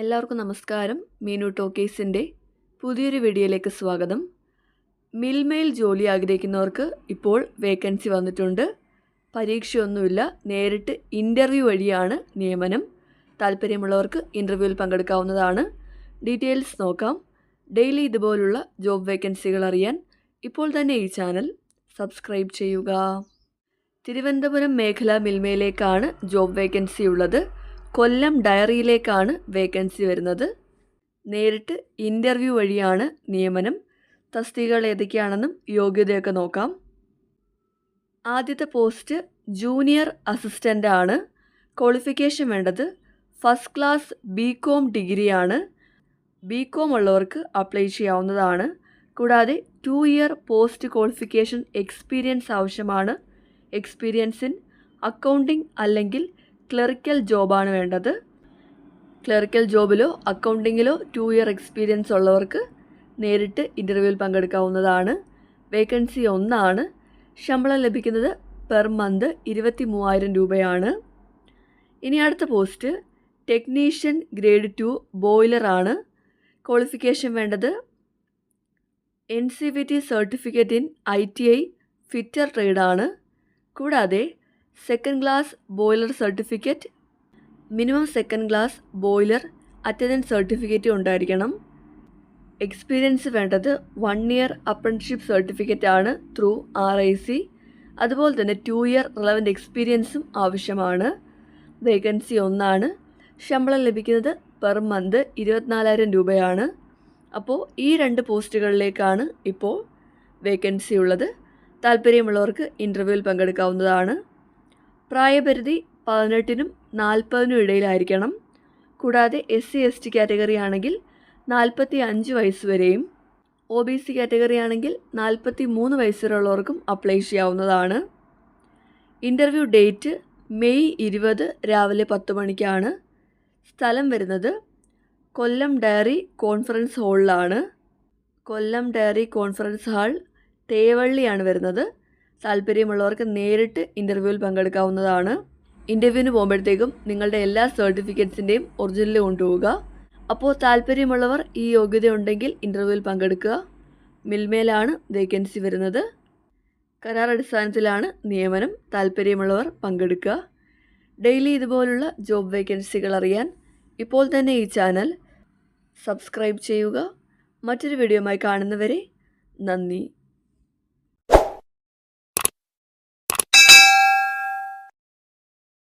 എല്ലാവർക്കും നമസ്കാരം. മീനു ടോക്കേസിന്റെ പുതിയൊരു വീഡിയോയിലേക്ക് സ്വാഗതം. മിൽമയിൽ ജോലി ആഗ്രഹിക്കുന്നവർക്ക് ഇപ്പോൾ വേക്കൻസി വന്നിട്ടുണ്ട്. പരീക്ഷയൊന്നുമില്ല. നേരിട്ട് ഇന്റർവ്യൂ വഴിയാണ് നിയമനം. താല്പര്യമുള്ളവർക്ക് ഇന്റർവ്യൂവിൽ പങ്കെടുക്കാവുന്നതാണ്. ഡീറ്റെയിൽസ് നോക്കാം. ഡെയിലി ഇതുപോലുള്ള ജോബ് വേക്കൻസികൾ അറിയാൻ ഇപ്പോൾ തന്നെ ഈ ചാനൽ സബ്സ്ക്രൈബ് ചെയ്യുക. തിരുവനന്തപുരം മേഖല മിൽമയിലേക്കാണ് ജോബ് വേക്കൻസി ഉള്ളത്. കൊല്ലം ഡയറിയിലേക്കാണ് വേക്കൻസി വരുന്നത്. നേരിട്ട് ഇന്റർവ്യൂ വഴിയാണ് നിയമനം. തസ്തികകൾ ഏതൊക്കെയാണെന്നും യോഗ്യതയൊക്കെ നോക്കാം. ആദ്യത്തെ പോസ്റ്റ് ജൂനിയർ അസിസ്റ്റന്റ് ആണ് ക്വാളിഫിക്കേഷൻ വേണ്ടത് ഫസ്റ്റ് ക്ലാസ് ബി കോം ഡിഗ്രിയാണ്. ബി കോം ഉള്ളവർക്ക് അപ്ലൈ ചെയ്യാവുന്നതാണ്. കൂടാതെ two year post qualification experience ആവശ്യമാണ്. എക്സ്പീരിയൻസ് ഇൻ അക്കൗണ്ടിംഗ് അല്ലെങ്കിൽ ക്ലറിക്കൽ ജോബാണ് വേണ്ടത്. ക്ലറിക്കൽ ജോബിലോ അക്കൗണ്ടിങ്ങിലോ ടു ഇയർ എക്സ്പീരിയൻസ് ഉള്ളവർക്ക് നേരിട്ട് ഇന്റർവ്യൂവിൽ പങ്കെടുക്കാവുന്നതാണ്. വേക്കൻസി ഒന്നാണ്. ശമ്പളം ലഭിക്കുന്നത് പെർ മന്ത് ഇരുപത്തി മൂവായിരം രൂപയാണ്. ഇനി അടുത്ത പോസ്റ്റ് ടെക്നീഷ്യൻ ഗ്രേഡ് ടു ബോയിലറാണ് ക്വാളിഫിക്കേഷൻ വേണ്ടത് N C V T certificate in I T I fitter ട്രേഡാണ് കൂടാതെ second class boiler certificate minimum second class boiler attendance certificate ഉണ്ടായിരിക്കണം. എക്സ്പീരിയൻസ് വേണ്ടത് വൺ ഇയർ അപ്രന്റിഷിപ്പ് സർട്ടിഫിക്കറ്റ് ആണ് ത്രൂ ആർ ഐ സി അതുപോലെ തന്നെ two year relevant എക്സ്പീരിയൻസും ആവശ്യമാണ്. Vacancy ഒന്നാണ്. ശമ്പളം ലഭിക്കുന്നത് പെർ മന്ത് ഇരുപത്തിനാലായിരം രൂപയാണ്. അപ്പോൾ ഈ രണ്ട് പോസ്റ്റുകളിലേക്കാണ് ഇപ്പോൾ വേക്കൻസി ഉള്ളത്. താല്പര്യമുള്ളവർക്ക് ഇന്റർവ്യൂവിൽ പങ്കെടുക്കാവുന്നതാണ്. പ്രായപരിധി പതിനെട്ടിനും നാൽപ്പതിനും ഇടയിലായിരിക്കണം. കൂടാതെ S C S T category ആണെങ്കിൽ നാൽപ്പത്തി അഞ്ച് വയസ്സ് വരെയും ഒ ബി സി കാറ്റഗറി ആണെങ്കിൽ നാൽപ്പത്തി മൂന്ന് വയസ്സ് വരെയുള്ളവർക്കും അപ്ലൈ ചെയ്യാവുന്നതാണ്. ഇന്റർവ്യൂ ഡേറ്റ് മെയ് ഇരുപത് രാവിലെ പത്ത് മണിക്കാണ്. സ്ഥലം വരുന്നത് കൊല്ലം ഡയറി കോൺഫറൻസ് ഹാളിലാണ്. കൊല്ലം ഡയറി കോൺഫറൻസ് ഹാൾ തേവള്ളിയാണ് വരുന്നത്. താല്പര്യമുള്ളവർക്ക് നേരിട്ട് ഇന്റർവ്യൂവിൽ പങ്കെടുക്കാവുന്നതാണ്. ഇന്റർവ്യൂവിന് പോകുമ്പോഴത്തേക്കും നിങ്ങളുടെ എല്ലാ സർട്ടിഫിക്കറ്റ്സിന്റെയും ഒറിജിനൽ കൊണ്ടുപോവുക. അപ്പോൾ താല്പര്യമുള്ളവർ ഈ യോഗ്യത ഉണ്ടെങ്കിൽ ഇന്റർവ്യൂവിൽ പങ്കെടുക്കുക. മിൽമേലാണ് വേക്കൻസി വരുന്നത്. കരാർ അടിസ്ഥാനത്തിലാണ് നിയമനം. താല്പര്യമുള്ളവർ പങ്കെടുക്കുക. ഡെയിലി ഇതുപോലുള്ള ജോബ് വേക്കൻസികൾ അറിയാൻ ഇപ്പോൾ തന്നെ ഈ ചാനൽ സബ്സ്ക്രൈബ് ചെയ്യുക. മറ്റൊരു വീഡിയോയുമായി കാണുന്നവരെ നന്ദി.